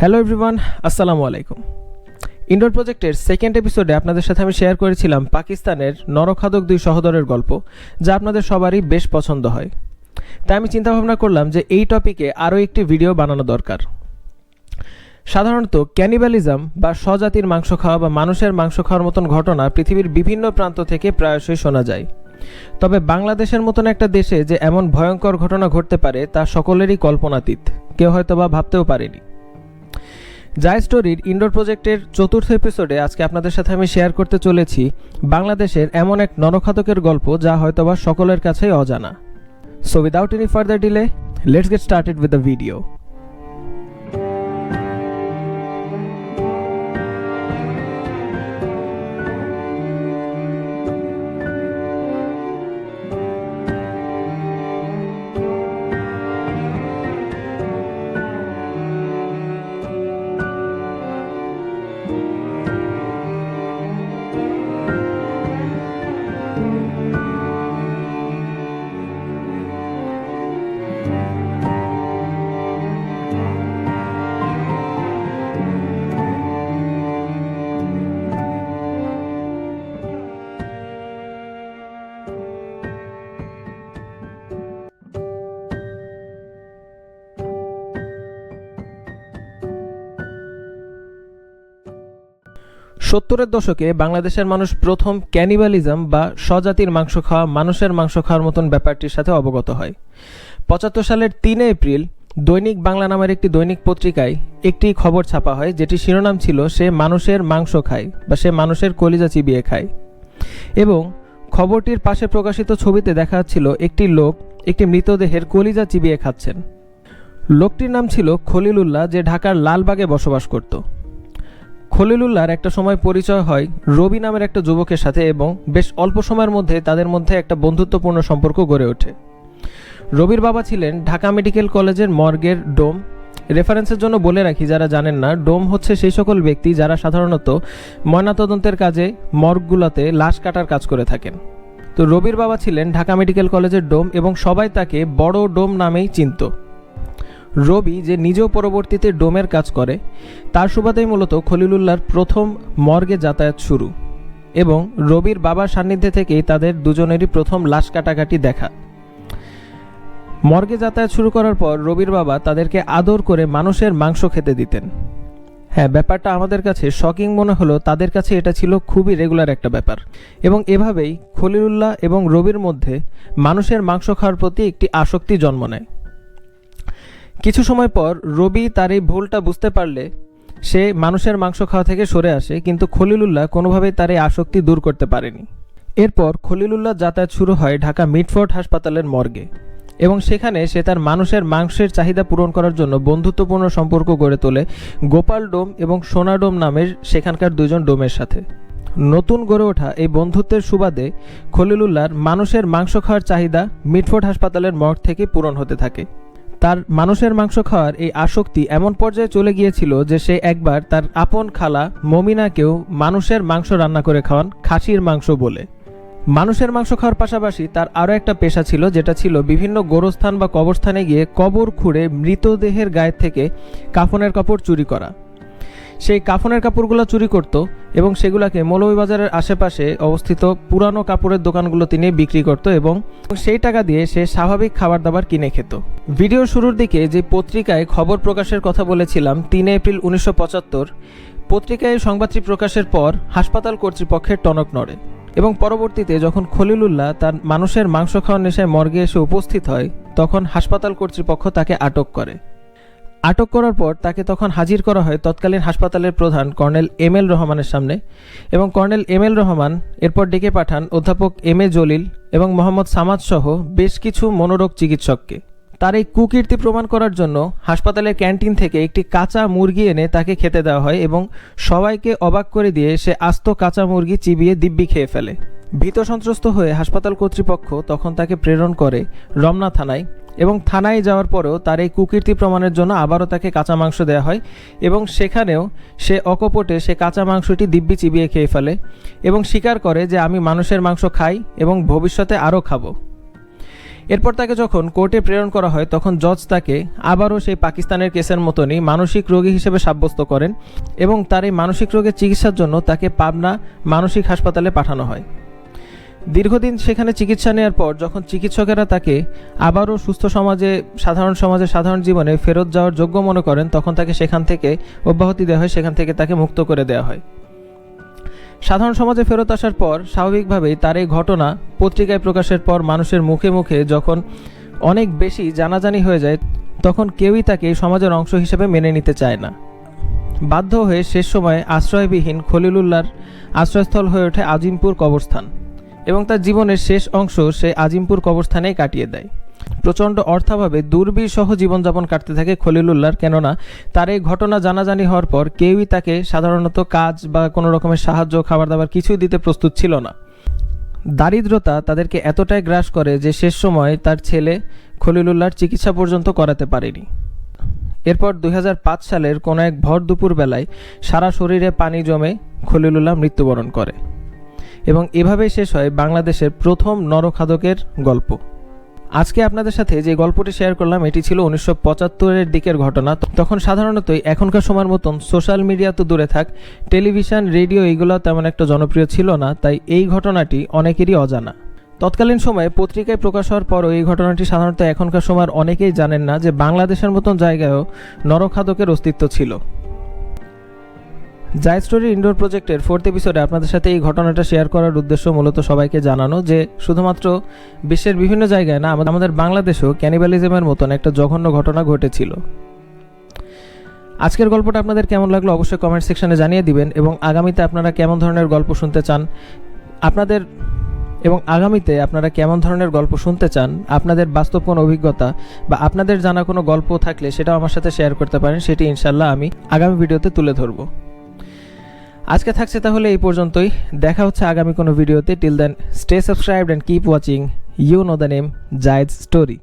Hello everyone আসসালামু আলাইকুম। Indoor প্রজেক্টের সেকেন্ড এপিসোডে আপনাদের সাথে আমি শেয়ার করেছিলাম পাকিস্তানের নরখাদক দুই সহদরের গল্প, যা আপনাদের সবারই বেশ পছন্দ হয়। তাই আমি চিন্তাভাবনা করলাম যে এই টপিকে আরও একটি ভিডিও বানানো দরকার। সাধারণত ক্যানিবালিজম বা স্বজাতির মাংস খাওয়া বা মানুষের মাংস খাওয়ার মতন ঘটনা পৃথিবীর বিভিন্ন প্রান্ত থেকে প্রায়শই শোনা যায়। তবে বাংলাদেশের মতন একটা দেশে যে এমন ভয়ঙ্কর ঘটনা ঘটতে পারে তা সকলেরই কল্পনাতীত, কেউ হয়তো বা ভাবতেও পারেনি। জায় স্টোরির ইনডোর প্রজেক্টের চতুর্থ এপিসোডে আজকে আপনাদের সাথে আমি শেয়ার করতে চলেছি বাংলাদেশের এমন এক নরখাতকের গল্প যা হয়তোবা সকলের কাছেই অজানা। So without any further delay let's get started with the video সত্তরের দশকে বাংলাদেশের মানুষ প্রথম ক্যানিবালিজম বা স্বজাতির মাংস খাওয়া মানুষের মাংস খাওয়ার মতন ব্যাপারটির সাথে অবগত হয়। পঁচাত্তর সালের তিনে এপ্রিল দৈনিক বাংলা নামের একটি দৈনিক পত্রিকায় একটি খবর ছাপা হয়, যেটি শিরোনাম ছিল, সে মানুষের মাংস খায় বা সে মানুষের কলিজা চিবিয়ে খায়। এবং খবরটির পাশে প্রকাশিত ছবিতে দেখা যাচ্ছিল, একটি লোক একটি মৃতদেহের কলিজা চিবিয়ে খাচ্ছেন। লোকটির নাম ছিল খলিলুল্লাহ, যে ঢাকার লালবাগে বসবাস করত। খলিলুল্লাহর একটা সময় পরিচয় হয় রবি নামের একটা যুবকের সাথে এবং বেশ অল্প সময়ের মধ্যে তাদের মধ্যে একটা বন্ধুত্বপূর্ণ সম্পর্ক গড়ে ওঠে। রবির বাবা ছিলেন ঢাকা মেডিকেল কলেজের মর্গের ডোম। রেফারেন্সের জন্য বলে রাখি, যারা জানেন না, ডোম হচ্ছে সেই সকল ব্যক্তি যারা সাধারণত ময়নাতদন্তের কাজে মর্গগুলোতে লাশ কাটার কাজ করে থাকেন। তো রবির বাবা ছিলেন ঢাকা মেডিকেল কলেজের ডোম এবং সবাই তাকে বড় ডোম নামেই চিনত। রবি যে নিজেও পরবর্তীতে ডোমের কাজ করে, তার সুবাদেই মূলত খলিলুল্লাহর প্রথম মর্গে যাতায়াত শুরু এবং রবির বাবার সান্নিধ্যে থেকেই তাদের দুজনেরই প্রথম লাশ কাটাকাটি দেখা। মর্গে যাতায়াত শুরু করার পর রবির বাবা তাদেরকে আদর করে মানুষের মাংস খেতে দিতেন। হ্যাঁ ব্যাপারটা আমাদের কাছে শকিং মনে হলো, তাদের কাছে এটা ছিল খুবই রেগুলার একটা ব্যাপার। এবং এভাবেই খলিলুল্লাহ এবং রবির মধ্যে মানুষের মাংস খাওয়ার প্রতি একটি আসক্তি জন্ম নেয়। কিছু সময় পর রবি তার এই ভুলটা বুঝতে পারলে সে মানুষের মাংস খাওয়া থেকে সরে আসে, কিন্তু খলিলুল্লাহ কোনোভাবেই তার এই আসক্তি দূর করতে পারেনি। এরপর খলিলুল্লাহ যাতায়াত শুরু হয় ঢাকা মিটফোর্ড হাসপাতালের মর্গে এবং সেখানে সে তার মানুষের মাংসের চাহিদা পূরণ করার জন্য বন্ধুত্বপূর্ণ সম্পর্ক গড়ে তোলে গোপাল ডোম এবং সোনা ডোম নামের সেখানকার দুজন ডোমের সাথে। নতুন গড়ে ওঠা এই বন্ধুত্বের সুবাদে খলিলুল্লাহর মানুষের মাংস খাওয়ার চাহিদা মিটফোর্ড হাসপাতালের মর্গ থেকে পূরণ হতে থাকে। তার মানুষের মাংস খাওয়ার এই আসক্তি এমন পর্যায়ে চলে গিয়েছিল যে সে একবার তার আপন খালা মমিনাকেও মানুষের মাংস রান্না করে খাওয়ান খাসির মাংস বলে। মানুষের মাংস খাওয়ার পাশাপাশি তার আরও একটা পেশা ছিল, যেটা ছিল বিভিন্ন গোরস্থান বা কবরস্থানে গিয়ে কবর খুঁড়ে মৃতদেহের গায়ের থেকে কাফনের কাপড় চুরি করা। সেই কাফনের কাপড়গুলো চুরি করত এবং সেগুলোকে মৌলভীবাজারের আশেপাশে অবস্থিত পুরানো কাপড়ের দোকানগুলো তিনি বিক্রি করত এবং সেই টাকা দিয়ে সে স্বাভাবিক খাবার দাবার কিনে খেত। ভিডিওর শুরুর দিকে যে পত্রিকায় খবর প্রকাশের কথা বলেছিলাম তিন এপ্রিল উনিশশো পঁচাত্তর, পত্রিকায় সংবাদটি প্রকাশের পর হাসপাতাল কর্তৃপক্ষের টনক নড়ে এবং পরবর্তীতে যখন খলিলুল্লাহ তার মানুষের মাংস খাওয়ার নেশায় মর্গে এসে উপস্থিত হয়, তখন হাসপাতাল কর্তৃপক্ষ তাকে আটক করে। আটক করার পর তাকে তখন হাজির করা হয় তৎকালীন হাসপাতালের প্রধান কর্নেল এম এল রহমানের সামনে এবং কর্নেল এম এল রহমান এরপর ডেকে পাঠান অধ্যাপক এম এ জলিল এবং মোহাম্মদ সামাদ সহ বেশ কিছু মনোরোগ চিকিৎসককে। তার এই কুকীর্তি প্রমাণ করার জন্য হাসপাতালের ক্যান্টিন থেকে একটি কাঁচা মুরগি এনে তাকে খেতে দেওয়া হয় এবং সবাইকে অবাক করে দিয়ে সে আস্ত কাঁচা মুরগি চিবিয়ে দিব্যি খেয়ে ফেলে। ভীত সন্ত্রস্ত হয়ে হাসপাতাল কর্তৃপক্ষ তখন তাকে প্রেরণ করে রমনা থানায় এবং থানায় যাওয়ার পরেও তার এই কুকীর্তি প্রমাণের জন্য আবারও তাকে কাঁচা মাংস দেওয়া হয় এবং সেখানেও সে অকপটে সে কাঁচা মাংসটি দিব্যি চিবিয়ে খেয়ে ফেলে এবং স্বীকার করে যে আমি মানুষের মাংস খাই এবং ভবিষ্যতে আরও খাব। এরপর তাকে যখন কোর্টে প্রেরণ করা হয়, তখন জজ তাকে আবারও সেই পাকিস্তানের কেসের মতনই মানসিক রোগী হিসেবে সাব্যস্ত করেন এবং তার এই মানসিক রোগের চিকিৎসার জন্য তাকে পাবনা মানসিক হাসপাতালে পাঠানো হয়। দীর্ঘদিন সেখানে চিকিৎসা নেওয়ার পর যখন চিকিৎসকেরা তাকে আবারও সুস্থ সমাজে, সাধারণ সমাজে, সাধারণ জীবনে ফেরত যাওয়ার যোগ্য মনে করেন, তখন তাকে সেখান থেকে অব্যাহতি দেওয়া হয়, সেখান থেকে তাকে মুক্ত করে দেওয়া হয়। সাধারণ সমাজে ফেরত আসার পর স্বাভাবিকভাবেই তার এই ঘটনা পত্রিকায় প্রকাশের পর মানুষের মুখে মুখে যখন অনেক বেশি জানাজানি হয়ে যায়, তখন কেউই তাকে সমাজের অংশ হিসেবে মেনে নিতে চায় না। বাধ্য হয়ে শেষ সময়ে আশ্রয়বিহীন খলিলুল্লাহর আশ্রয়স্থল হয়ে ওঠে আজিমপুর কবরস্থান। এবং তার জীবনের শেষ অংশ সে আজিমপুর কবরস্থানেই কাটিয়ে দেয়। প্রচণ্ড অর্থাভাবে দুর্বিসহ জীবনযাপন কাটতে থাকে খলিলুল্লাহর, কেননা তার এই ঘটনা জানাজানি হওয়ার পর কেউই তাকে সাধারণত কাজ বা কোনো রকমের সাহায্য খাবার দাবার কিছুই দিতে প্রস্তুত ছিল না। দারিদ্রতা তাদেরকে এতটাই গ্রাস করে যে শেষ সময় তার ছেলে খলিলুল্লাহর চিকিৎসা পর্যন্ত করাতে পারেনি। এরপর দু হাজার পাঁচ সালের কোনো এক ভর দুপুর বেলায় সারা শরীরে পানি জমে খলিলুল্লাহ মৃত্যুবরণ করে। এবং এভাবেই শেষ হয় বাংলাদেশের প্রথম নরখাদকের গল্প। আজকে আপনাদের সাথে যে গল্পটি শেয়ার করলাম, এটি ছিল উনিশশো পঁচাত্তরের দিকের ঘটনা। তখন সাধারণতই এখনকার সময়ের মতন সোশ্যাল মিডিয়া তো দূরে থাক, টেলিভিশন, রেডিও এইগুলো তেমন একটা জনপ্রিয় ছিল না, তাই এই ঘটনাটি অনেকেরই অজানা। তৎকালীন সময়ে পত্রিকায় প্রকাশ হওয়ার পরও এই ঘটনাটি সাধারণত এখনকার সময়ের অনেকেই জানেন না যে বাংলাদেশের মতন জায়গায়ও নরখাদকের অস্তিত্ব ছিল। জায় স্টোরি ইনডোর প্রজেক্টের ফোর্থ এপিসোডে আপনাদের সাথে এই ঘটনাটা শেয়ার করার উদ্দেশ্য মূলত সবাইকে জানানো যে, শুধুমাত্র বিশ্বের বিভিন্ন জায়গায় না, আমাদের- বাংলাদেশেও ক্যানিবালিজমের মতন একটা জঘন্য ঘটনা ঘটেছিল। আজকের গল্পটা আপনাদের কেমন লাগল অবশ্যই কমেন্ট সেকশনে জানিয়ে দিবেন এবং আগামীতে আপনারা কেমন ধরনের গল্প শুনতে চান, আপনাদের এবং আগামীতে আপনারা কেমন ধরনের গল্প শুনতে চান, আপনাদের বাস্তব কোনো অভিজ্ঞতা বা আপনাদের জানা কোনো গল্প থাকলে সেটাও আমার সাথে শেয়ার করতে পারেন, সেটি ইনশাল্লাহ আমি আগামী ভিডিওতে তুলে ধরবো। আজকে থাকছে তাহলে এই পর্যন্তই। দেখা হচ্ছে আগামী কোনো ভিডিওতে। Till then stay subscribe and keep watching you know the name Zayed story